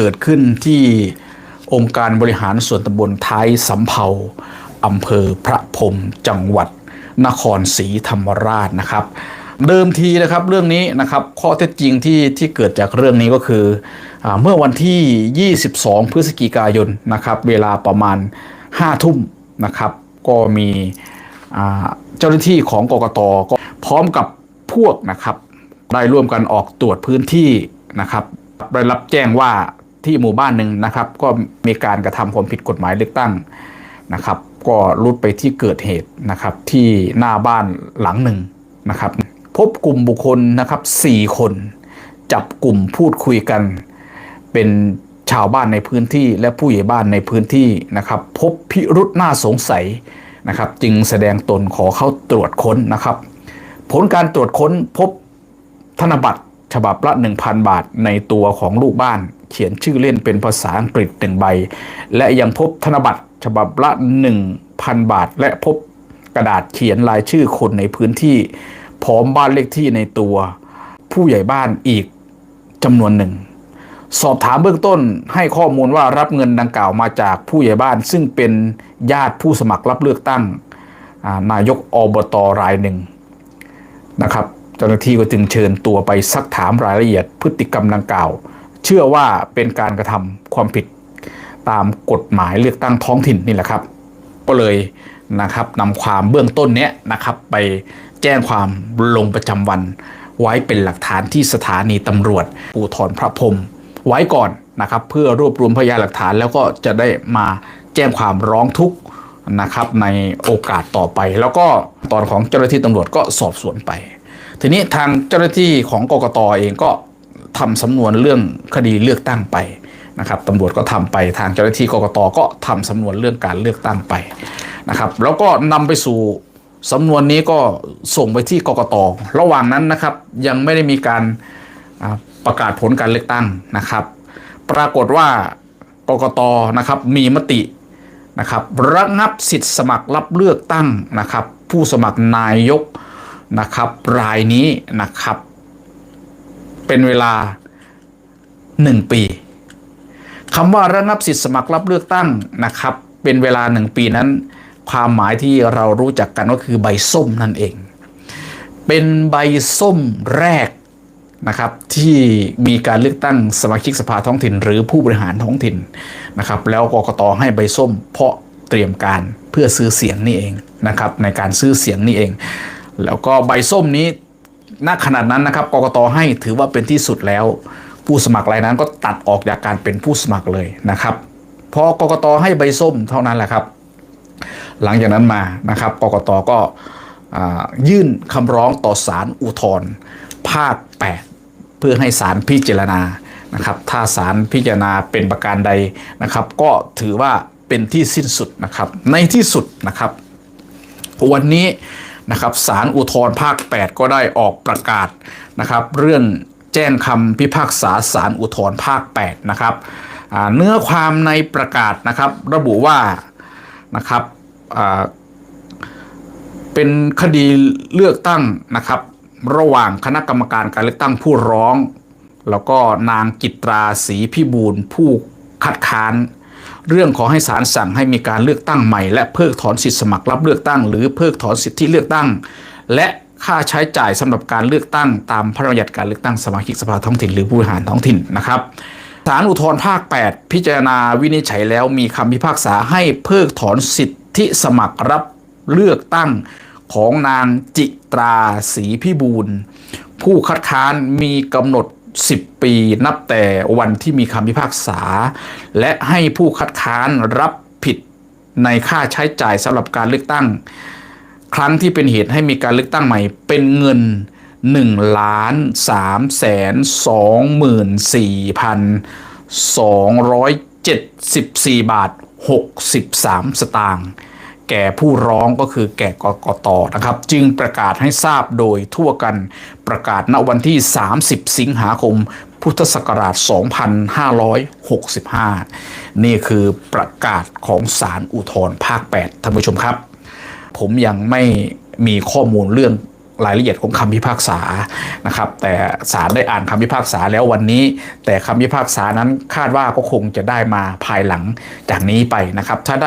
เกิดขึ้นที่องค์การบริหารส่วนตำบลท้ายสำเภาอำเภอพระพรมจังหวัดนครศรีธรรมราชนะครับ เดิมทีนะครับเรื่องนี้นะครับข้อเท็จจริงที่ที่เกิดจากเรื่องนี้ก็คืออเมื่อวันที่ 22 พฤศจิกายนนะครับ เวลาประมาณ 5 ทุ่มนะครับ ก็มีเจ้าหน้าที่ของกกตก็พร้อมกับพวกนะครับ ได้ร่วมกันออกตรวจพื้นที่นะครับ ได้รับแจ้งว่า ที่หมู่บ้านหนึ่งนะครับ ก็มีการกระทำความผิดกฎหมายเลือกตั้งนะครับ ก็รุดไปที่เกิดเหตุนะครับ ที่หน้าบ้านหลังหนึ่งนะครับ พบกลุ่มบุคคลนะครับ4คน จับกลุ่มพูดคุยกัน เป็นชาวบ้านในพื้นที่และผู้ใหญ่บ้านในพื้นที่นะครับ พบพิรุษน่าสงสัยนะครับ จึงแสดงตนขอเข้าตรวจค้นนะครับ ผลการตรวจค้นพบธนบัตรฉบับละ 1,000 บาทในตัวของลูกบ้าน เขียนชื่อเล่นเป็นภาษาอังกฤษหนึ่งใบ และยังพบธนบัตรฉบับละ 1,000 บาท และพบกระดาษเขียนรายชื่อคนในพื้นที่พร้อมบ้านเลขที่ในตัว ผู้ใหญ่บ้านอีกจำนวนหนึ่ง สอบถามเบื้องต้นให้ข้อมูลว่ารับเงินดังกล่าวมาจากผู้ใหญ่บ้าน ซึ่งเป็นญาติผู้สมัครรับเลือกตั้งนายกอบตรายหนึ่งนะครับ เจ้าหน้าที่ก็จึงเชิญตัวไปซักถามรายละเอียดพฤติกรรมดังกล่าว เชื่อว่าเป็นการกระทำความผิดตามกฎหมายเลือกตั้งท้องถิ่นนี่แหละครับ ก็เลยนะครับนำความเบื้องต้นเนี้ยนะครับ ไปแจ้งความลงประจำวัน ไว้เป็นหลักฐานที่สถานีตำรวจปูทรพระพรมไว้ก่อนนะครับ เพื่อรวบรวมพยานหลักฐานแล้วก็จะได้มาแจ้งความร้องทุกข์นะครับในโอกาสต่อไป แล้วก็ตอนของเจ้าหน้าที่ตำรวจก็สอบสวนไป ทีนี้ทางเจ้าหน้าที่ของกกตเองก็ ทำสำนวนเรื่องคดีเลือกตั้งไปนะครับตำรวจก็ทำไปทางเจ้าหน้าที่กกตก็ทำสำนวนเรื่องการเลือกตั้งไปนะครับแล้วก็นำไปสู่สำนวนนี้ก็ส่งไปที่กกตระหว่างนั้นนะครับยังไม่ได้มีการประกาศผลการเลือกตั้งนะครับ ปรากฏว่ากกตนะครับมีมตินะครับระงับสิทธิ์สมัครรับเลือกตั้งนะครับ ผู้สมัครนายกนะครับรายนี้นะครับ เป็นเวลา 1 ปีคำว่าระงับสิทธิสมัครรับเลือกตั้งนะครับ เป็นเวลา 1 ปีนั้น ความหมายที่เรารู้จักกันก็คือใบส้มนั่นเอง เป็นใบส้มแรกนะครับที่มีการเลือกตั้งสมาชิกสภาท้องถิ่น หรือผู้บริหารท้องถิ่นนะครับ แล้วกกตให้ใบส้ม เพราะเตรียมการเพื่อซื้อเสียงนี่เองนะครับในการซื้อเสียงนี่เอง แล้วก็ใบส้มนี้ ณขนาดนั้นนะครับกกตให้ถือว่าเป็นที่สุดแล้ว ผู้สมัครรายนั้นก็ตัดออกจากการเป็นผู้สมัครเลยนะครับพอกกตให้ใบส้มเท่านั้นแหละครับ หลังจากนั้นมานะครับกกตก็ยื่นคำร้องต่อศาลอุทธรณ์ภาค 8 เพื่อให้ศาลพิจารณานะครับ ถ้าศาลพิจารณาเป็นประการใดนะครับ ก็ถือว่าเป็นที่สิ้นสุดนะครับ ในที่สุดนะครับ วันนี้ นะครับศาลอุทธรภาค 8 ก็ได้ออกประกาศนะครับเรื่องแจ้งคำพิพากษาศาลอุทธรภาค 8 นะครับเนื้อความในประกาศนะครับระบุว่านะครับเป็นคดีเลือกตั้งนะครับระหว่างคณะกรรมการการเลือกตั้งผู้ร้อง แล้วก็นางจิตราศรีพิบูลผู้คัดค้าน เรื่องขอให้ศาลสั่งให้มีการเลือกตั้งใหม่ และเพิกถอนสิทธิสมัครรับเลือกตั้ง หรือเพิกถอนสิทธิเลือกตั้ง และค่าใช้จ่ายสำหรับการเลือกตั้งตามพระราชบัญญัติการเลือกตั้งสมาชิกสภาท้องถิ่นหรือผู้บริหารท้องถิ่นนะครับศาลอุทธรภาค 8 พิจารณาวินิจฉัยแล้วมีคำพิพากษาให้เพิกถอนสิทธิสมัครรับเลือกตั้งของนางจิตราศรีพิบูลผู้คัดค้านมีกำหนด 10 ปี นับแต่วันที่มีคำพิพากษา และให้ผู้คัดค้านรับผิดในค่าใช้จ่ายสำหรับการเลือกตั้ง ครั้งที่เป็นเหตุให้มีการเลือกตั้งใหม่ เป็นเงิน1ล้าน3แสน2หมื่น4พัน274 บาท 63 สตางค์ แก่ผู้ร้องก็คือแก่กกตนะครับ จึงประกาศให้ทราบโดยทั่วกันประกาศณวันที่ 30 สิงหาคม พุทธศักราช 2565 นี่คือประกาศของศาลอุทธรภาค 8 ท่านผู้ชมครับ ผมยังไม่มีข้อมูลเรื่องรายละเอียดของคำพิพากษานะครับ แต่ศาลได้อ่านคำพิพากษาแล้ววันนี้ แต่คำพิพากษานั้นคาดว่าก็คงจะได้มาภายหลังจากนี้ไปนะครับ ถ้าได้